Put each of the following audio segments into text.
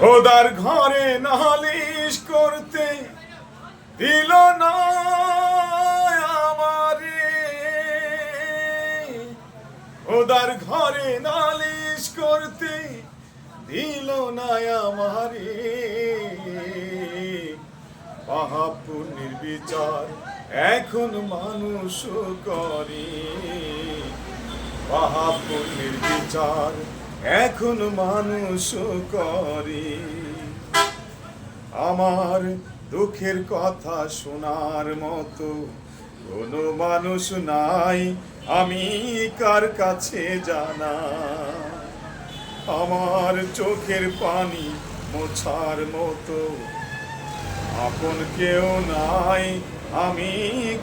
ওদার ঘরে নালিশ করতে দিল না ওদার ঘরে নালিশ করতে দিল না আমারে। পাহাপুণ্যের বিচার এখন মানুষ করে। পাহাপুণ্যের বিচার এখন মানুষ করে। আমার দুঃখের কথা শোনার মতো কোনো মানুষ নাই, আমি কার কাছে জানা? আমার চোখের পানি মোছার মতো আপন কেউ নাই, আমি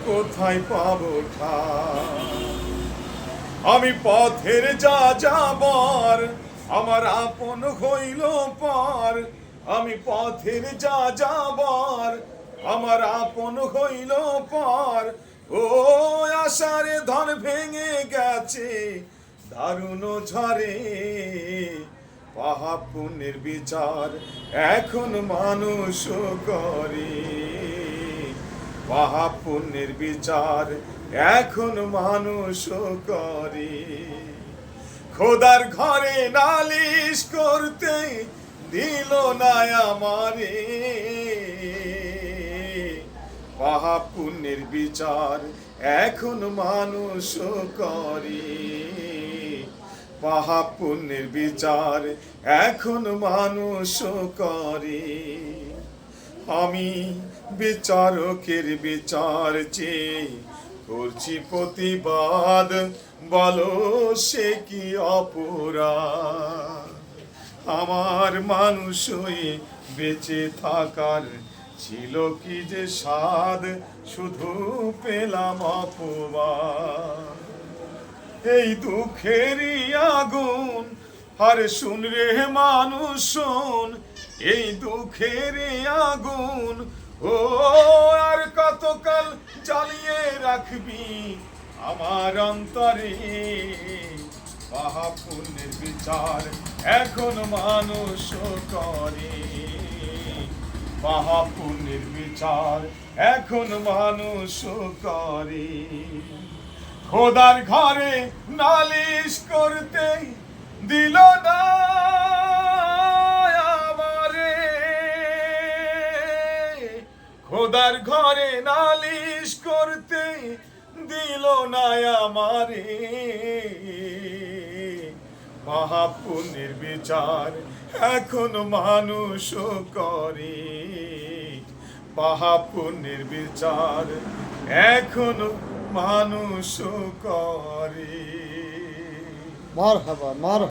কোথায় পাবো ঠাঁই? আমি পথের যা যাবার, আমার আপন হইল পার। আমি পথের যা যাবার, আমার আপন হইল পার। ও, আশারে ধন ভেঙে গেছে, দারুণ ঝরে পাহা পুণ্যের বিচার এখন মানুষ করে। পাহা পুণ্যের বিচার এখন মানুষ করে। খোদার ঘরে নালিশ করতে দিল না আমারে। পাহা পুণ্যের বিচার এখন মানুষ করে। পাহা পুণ্যের বিচার এখন মানুষ করে। আমি বিচারকের বিচার চেয়ে করছি প্রতিবাদ, বলো সে কি অপরাধ? আমার মানুষ হয়ে বেঁচে থাকার ছিল কি যে স্বাদ? শুধু পেলাম অপবাদ। এই দুঃখেরই আগুন আর শুন রে মানুষ শোন, এই দুঃখের আগুন। ও, আর কতকাল জ্বালিয়ে রাখবি আমার অন্তরে? পাহা পুণ্যের বিচার এখন মানুষ করে। পাহা পুণ্যের বিচার এখন মানুষ করে। খোদার ঘরে নালিশ করতে দিল খোদার ঘরে নালিশ করতে দিল না আমারে। মহাপুণ্যের বিচার এখন মানুষ করে। পাহাপুণ্যের বিচার এখন মানুষ করে। মার হাবা মার